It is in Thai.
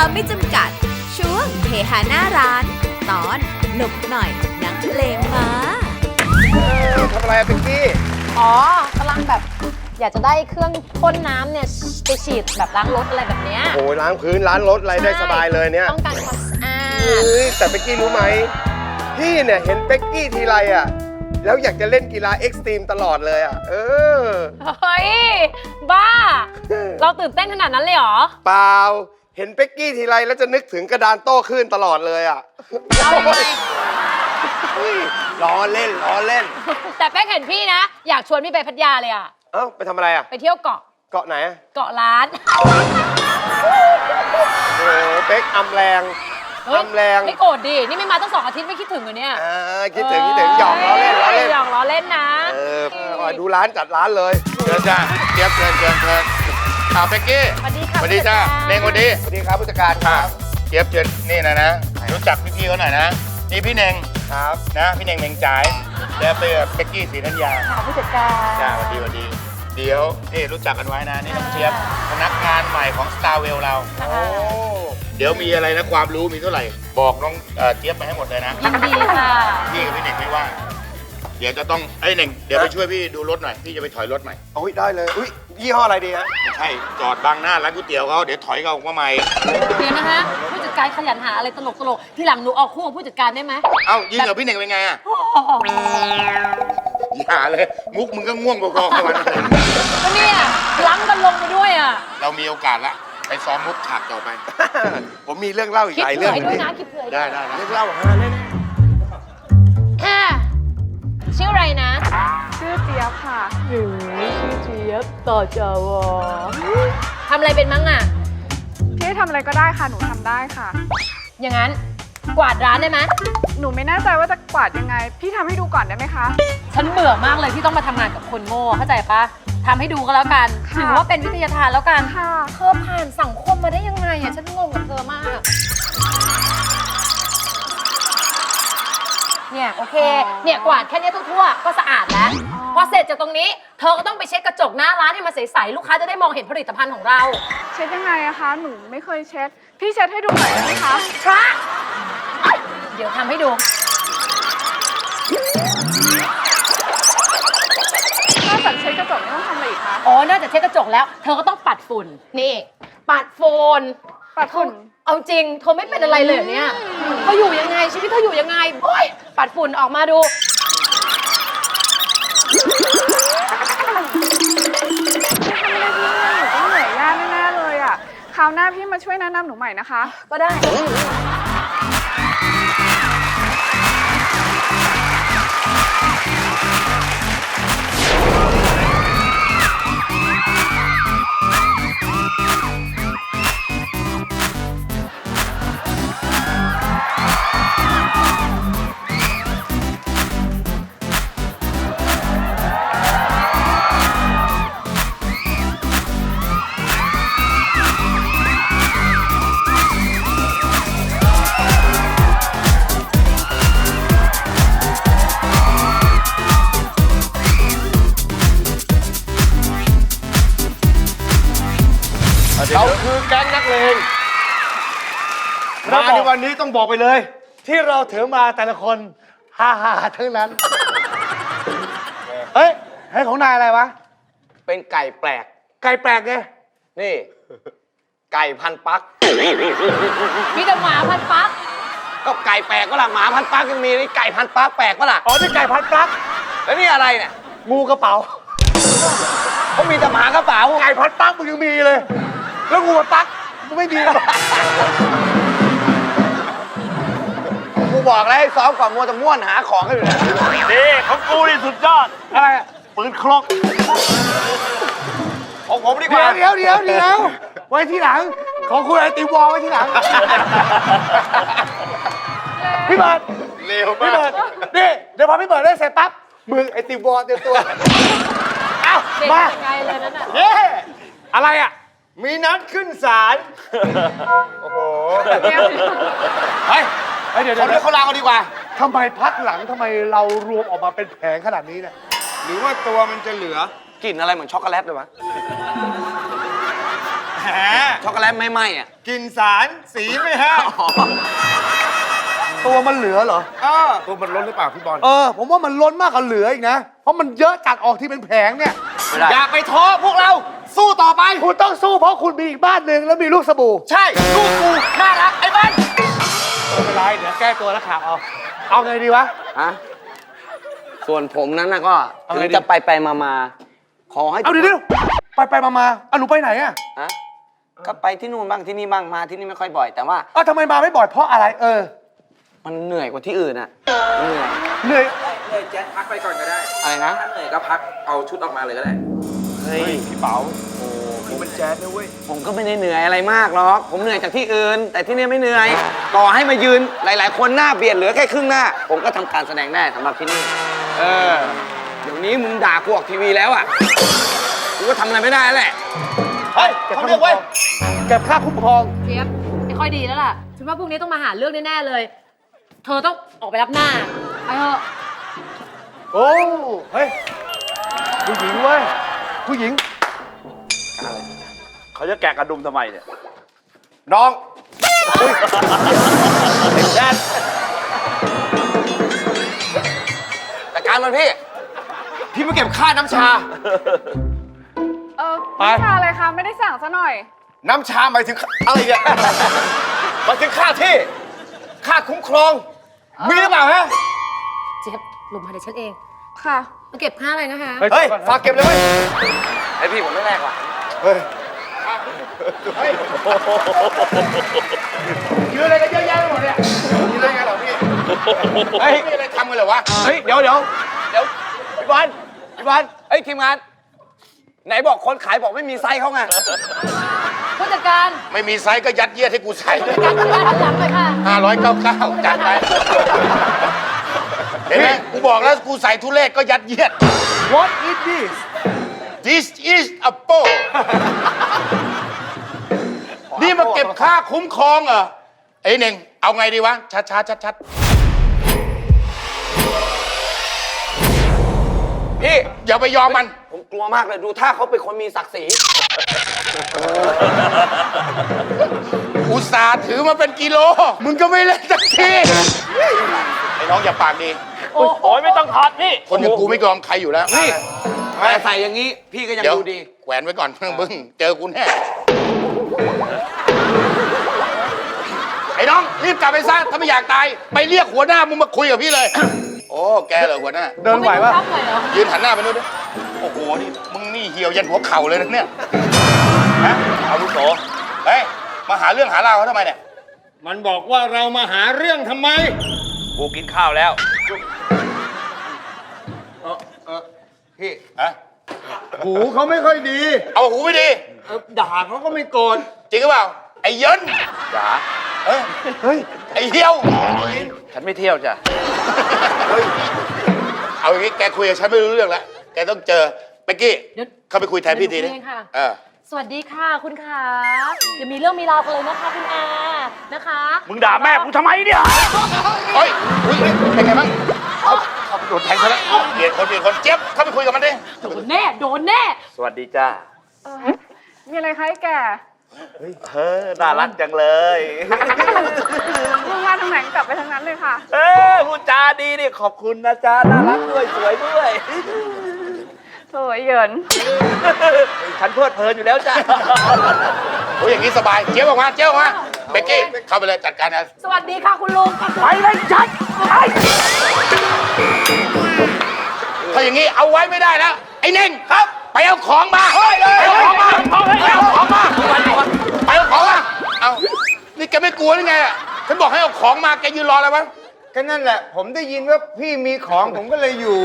าไม่จำกัด ช่วงเฮฮาหน้าร้าน ตอนหลบหน่อยนักเลงมาทำอะไรอะเป็กกี้ อ๋อกำลังแบบ อยากจะได้เครื่องพ่นน้ำเนี่ยไปฉีดแบบล้างรถอะไรแบบเนี้ยโอ้ยล้างพื้นล้างรถอะไรได้สบายเลยเนี่ยต้องการความสะอาเฮ้ดยแต่เป็กกี้รู้ไหมพี่เนี่ยเห็นเป็กกี้ทีไรอะแล้วอยากจะเล่นกีฬาเอ็กซ์ตรีมตลอดเลยอะเออ เฮ้ย บ้า เราตื่นเต้นขนาดนั้นเลยเหรอ เปล่า เห็นเป็กกี้ทีไรแล้วจะนึกถึงกระดานโต้คลื่นตลอดเลยอะเรายังไงเฮ้ยล้อเล่นล้อเล่น แต่แป๊กเห็นพี่นะ อยากชวนพี่ไปพัทยาเลยอะเอ้าไปทำอะไรอะไปเที่ยวเกาะเกาะไหนอะเกาะล้าน โอ้โหเป็กอำแรงเฮ้ยอำแรงไม่โกรธดิ นี่ไม่มาตั้งสองอาทิตย์ไม่คิดถึงเหรอเนี่ยอ่าคิดถึงคิดถึงหยอกล้อเล่นล้อเล่น หยอกล้อเล่นนะ เออเอาดูร้านจัดร้านเลย เชิญจ้าเจี๊ยบเชิญเชิญเชิญข่าวเป็กกี้ สวัสดีค่ะ สวัสดีจ้าเน่งสวัสดีสวัสดีครับผู้จัดการคค่ะรับเจี๊ยบเชิญนี่นะนะ รู้จักพี่ๆเขาหน่อยนะ นี่พี่เน่งครับนะพี่เน่งเน่งจ่ายแล้วไปกับเป็กกี้ศรีธัญญาค่ะผู้จัดการจ้าสวัสดีสวัสดี เดี๋ยวนี่รู้จักกันไว้นะนี่น้องเจี๊ยบพนักงานใหม่ของ Star w e l l เราโอ้เดี๋ยวมีอะไรนะความรู้มีเท่าไหร่ บอกน้องเอ่อเจี๊ยบไปให้หมดเลยนะยินดีค่ะพี่กับพี่เน่งไม่ว่าง เดี๋ยวจะต้องไอ้ยเน่งเดี๋ยวไปช่วยพี่ดูรถหน่อย พี่จะไปถอยรถใหม่โอ้ยได้เลยอุ้ยยี่ห้ออะไรดีฮะไม่ใช่จอดบังหน้าร้านก๋วยเตี๋ยวเขาเดี๋ยวถอยเขาออกมาใหม่ เดี๋ยวนะฮะผู้จัดการขยันหาอะไรตลกตลกๆทีหลังหนูออกคู่กับผู้จัดการได้ไหมเอ้ายิงกับพี่เน่งเป็นไงอะอย่าเลย มุกมึงก็ง่วงพอๆกับมันเลยก็เนี่ยล้ำกันลงไปด้วยอะเรามีโอกาสละไปซ้อมมุกฉากต่อไป ผมมีเรื่องเล่าอีกคิดหลายเผื่เรื่อองให้ด้วยนะคิดเผื่อให้ได้ด้วยได้ได้เรื่องเล่าฮาเล่นอะ ชื่ออะไรนะชื่อเจี๊ยบค่ะทำอะไรเป็นมั้งอะ พี่ให้ทำอะไรก็ได้ค่ะ หนูทำได้ค่ะ อย่างนั้นกวาดร้านได้ไหมหนูไม่แน่ใจว่าจะกวาดยังไง พี่ทำให้ดูก่อนได้ไหมคะ ฉันเบื่อมากเลยที่ต้องมาทำงานกับคนโง่เข้าใจปะทำให้ดูก็แล้วกันค่ะถือว่าเป็นวิทยาทานแล้วกันค่ะเธอผ่านสังคมมาได้ยังไงอะฉันงงกับเธอมาก เนี่ยโอเค เนี่ยกวาดแค่เนี้ยทั่วๆก็สะอาดแล้วพอเสร็จจากตรงนี้ เธอก็ต้องไปเช็ดกระจกหน้าร้านให้มันใสๆลูกค้าจะได้มองเห็นผลิตภัณฑ์ของเรา เช็ดยังไงอะคะ หนูไม่เคยเช็ด พี่เช็ดให้ดูหน่อยได้ไหมคะ พระเดี๋ยวทำให้ดู นอกจากเช็ดกระจกนี่ต้องทำอะไรอีกคะ อ๋อนอกจากเช็ดกระจกแล้ว เธอก็ต้องปัดฝุ่น นี่ ปัดฝุ่น ปัดฝุ่น เอาจริงเธอไม่เป็นอะไรเลยเหรอเนี่ยเธออยู่ยังไงชีวิตเธออยู่ยังไงโอ้ยปัดฝุ่นออกมาดูพี่ทำอะไรพี่เนี่ยหนูต้องเหนื่อยยากแน่ๆเลยอะคราวหน้าพี่มาช่วยแนะนำหนูใหม่นะคะ ก็ได้ มาในวันนี้ต้องบอกไปเลย ที่เราถือมาแต่ละคนฮ่าฮ่าทั้งนั้น เฮ้ยให้ของนายอะไรวะ เป็นไก่แปลก ไก่แปลกไง นี่ ไก่พันปัก มีแต่หมาพันปัก ก็ไก่แปลกก็ล่ะหมาพันปักยังมีนี่ไก่พันปักแปลกก็ล่ะ อ๋อ นี่ไก่พันปลั๊กแล้วนี่อะไรเนี่ย งูกระเป๋าเขามีแต่หมากระเป๋า ไก่พันปลั๊กมึงยังมีเลย แล้วงูพันปลั๊กมึงไม่มีหรอกกู บอกแล้วให้ซ้อมก่อนมัวแต่ม่วนหาของกันอยู่เนี่ยนี่ของกูนี่สุดยอด อะไรอะปืนครกของผมดีกเดี๋ยว่า วเดี๋ยวเดี๋ยวเดี๋ยวไว้ที่หลัง ของคุณไอติมวอลไว้ที่หลัง พี่เบิร์ดเร็วพี่มากเบิร์ดนี่เดี๋ยวพอพี่เบิร์ดได้เสร็จปั๊บมึงไอติมวอลเตรียมตัวเอ้าเด็กมายังไงเลยนั่นน่ะเย้อะไรอะมีนัดขึ้นศาลโอ้โหเฮ้ย เฮ้ยเดี๋ยวเขาเดี๋เรียยวกเขาลากันดีกว่า ทำไมพักหลังทำไมเรารวมออกมาเป็นแผงขนาดนี้เนี่ยหรือว่าตัวมันจะเหลือกลิ่นอะไรเหมือนช็อกโกแลตเลยวะแหมช็อกโกแลตไม่ไหม้อะกลินสารสีไม่แห้งตัวมันเหลือเหรอ เออตัวมันล้นหรือเปล่าพี่บอลเออ ผมว่ามันล้นมากกว่าเหลืออีกนะ เพราะมันเยอะจัดออกที่เป็นแผงเนี่ย ไม่ได้อย่าไปท้อพวกเราสู้ต่อไป คุณต้องสู้เพราะคุณมีอีกบ้านหนึ่งแล้วมีลูกสบู่ ใช่ลูกกูน่ารักไอ้บ้าน ไม่เป็นไรเดี๋ยวแก้ตัวแล้วข่าวเอาเอาไงดีวะ ฮะส่วนผมนั้นนะก็เอาถึไงงดี จะไปไปมามาขอให้เอาเดี๋ยวเดี๋ยวไปไปมามาเอาหนูไปไหนอะฮะก็ไปที่นู่นบ้างที่นี่บ้างมาที่นี่ไม่ค่อยบ่อย แต่ว่าเอาทำไมมาไม่บ่อยเพราะอะไรเออมันเหนื่อยกว่าที่อื่นอะมันเหนื่อยเหนื่อยเลยแจ็คพักไปก่อนก็ได้อะไรนะถ้าเหนื่อยก็พักเอาชุดออกมาเลยก็ได้ เฮ้ยพี่เป๋าโอ้นี่ มันแจ๊ดนะเว้ย ผมก็ไม่ได้เหนื่อยอะไรมากหรอก ผมเหนื่อยจากที่อื่น แต่ที่นี่ไม่เหนื่อย ต่อให้มายืนหลาย ๆ คนหน้าเบียดเหลือแค่ครึ่งหน้า ผมก็ทำการแสดงได้สำหรับที่นี่ เออ เดี๋ยวนี้มึงด่ากูออกทีวีแล้วอะ กูก็ทำอะไรไม่ได้แล้วแหละ เฮ้ยเขาเรียกเว้ยเก็บค่าคุ้มครองเจี๊ยบไม่ค่อยดีแล้วล่ะฉันว่าพวกนี้ต้องมาหาเรื่องแน่ ๆ เลย เธอต้องออกไปรับหน้าไปเถอะโอ้เฮ้ยผู้หญิงเว้ยผู้หญิง เขาจะแกะกระดุมทำไมเนี่ย น้องแต่การมันพี่ พี่มาเก็บค่าน้ำชา เออไป ไม่ชาเลยค่ะไม่ได้สั่งซะหน่อย น้ำชาหมายถึงอะไรเนี่ยหมายถึงค่าที่ ค่าคุ้มครอง มีหรือเปล่าฮะ เจี๊ยบลงมาเดี๋ยวฉันเองค่ะ มาเก็บค่าอะไรนะคะ เฮ้ย ฝากเก็บเลยเว้ย ไอพี่ผมไม่แรกว่ะยื นอะไรกันเยอะแยะไปหมดเนี่ยยืนอะไรกันเหรอพี่เฮ้ยมีอะไรทำกันเหรอวะเฮ้ย เดี๋ยวเดี๋ยวเดี๋ยวพี่บอลพี่บอลเฮ้ยทีมงาน ไหนบอกคนขายบอกไม่มีไซส์เขาไงผู้จัดการไม่มีไซส์ก็ยัดเยียดให้กูใส่ผู้จัดการทำงานหันหลังเลยค่ะห้าร้อยเก้าเก้าจัดไปเห็นไหมกูบอกแล้วกูใส่ทุเรศก็ยัดเยียด What is this This is a p o นี่มาเก็บค่าคุ้มครองเหรอไอ้เน่งเอาไงดีวะชัดชัดชัดชัดพี่อย่าไปยอมมัน ผมกลัวมากเลยดูท่าเขาเป็นคนมีศักดิ์ศรีอุตส่าห์ถือมาเป็นกิโล มึงก็ไม่เล่นสักทีไอ้น้องอย่าปากดีโอ้โหไม่ต้องถอดพี่ คนอย่างกูไม่ยอมใครอยู่แล้วนี่แต่ใส่อย่างนี้พี่ก็ยังเดี๋ยวดูดี แขวนไว้ก่อนเพิ่งบึ้งเจอกูแน่ ไอ้น้อง รีบ กลับไปซะถ้าไม่อยากตาย ไปเรียกหัวหน้ามึงมาคุยกับพี่เลย โอ้แกเหรอหัวหน้า เดินไหวปะทับหน่อยเหรอยืนหันหน้าไปนู่นดิโอ้โหนี่มึงนี่เหี่ยวยันหัวเข่าเลยนะเนี่ยฮะอาวุโสเฮ้ยมาหาเรื่องหาราวเขาทำไมเนี่ยมันบอกว่าเรามาหาเรื่องทำไม กูกินข้าวแล้ว พี่ฮะหูเขาไม่ค่อยดีเอาหูไม่ดีด่าเขาก็ไม่โกรธจริงหรือเปล่าไอ้เยินจ๋า เอ้ย เฮ้ย ไอ้เหี่ยว ฉันไม่เที่ยวจ้ะ เอาอย่างนี้แกคุยกับฉันไม่รู้เรื่องแล้ว แกต้องเจอเป๊กกี้ เดี๋ยว เข้าไปคุยแทนพี่ทีเดี๋ดิยวหนูคุยเองค่ะ เออ สวัสดีค่ะคุณขาอย่ามีเรื่องมีราวกันเลยนะคะคุณอานะคะมึงด่าแม่กูทำไมเนี่ย เฮ้ยอุ้ยเป็นไงบ้างเอาเอาโดนแทงซะแล้วเปลี่ยนคนเปลี่ยนคนเจี๊ยบเข้าไปคุยกับมันดิ โดนแน่ โดนแน่ สวัสดีจ้าเออมีอะไรคะไอ้แก เฮ้อน่ารักจังเลยมึงมาทางไหนกลับไปทางนั้นเลยค่ะ เอ้ยพูดจาดีนี่ขอบคุณนะจ๊ะน่ารักด้วยสวยด้วยสวยเหยิน ฉันเพลิดเพลินอยู่แล้วจ้ะ โอ้ยอย่างนี้สบาย เจี๊ยบออกมา เจี๊ยบออกมาเป๊กกี้เข้าไปเลยจัดการนะสวัสดีค่ะคุณลุงไปเลยจัดไปถ้าอย่างนี้เอาไว้ไม่ได้แล้วไอ้เน่งครับ ไปเอาของมาไปเอาของมาไปเอาของมา ไงอะฉันบอกให้เอาของมาแกยืนรออะไรวะ ก็นั่นแหละ ผมได้ยินว่าพี่มีของผมก็เลยอยู่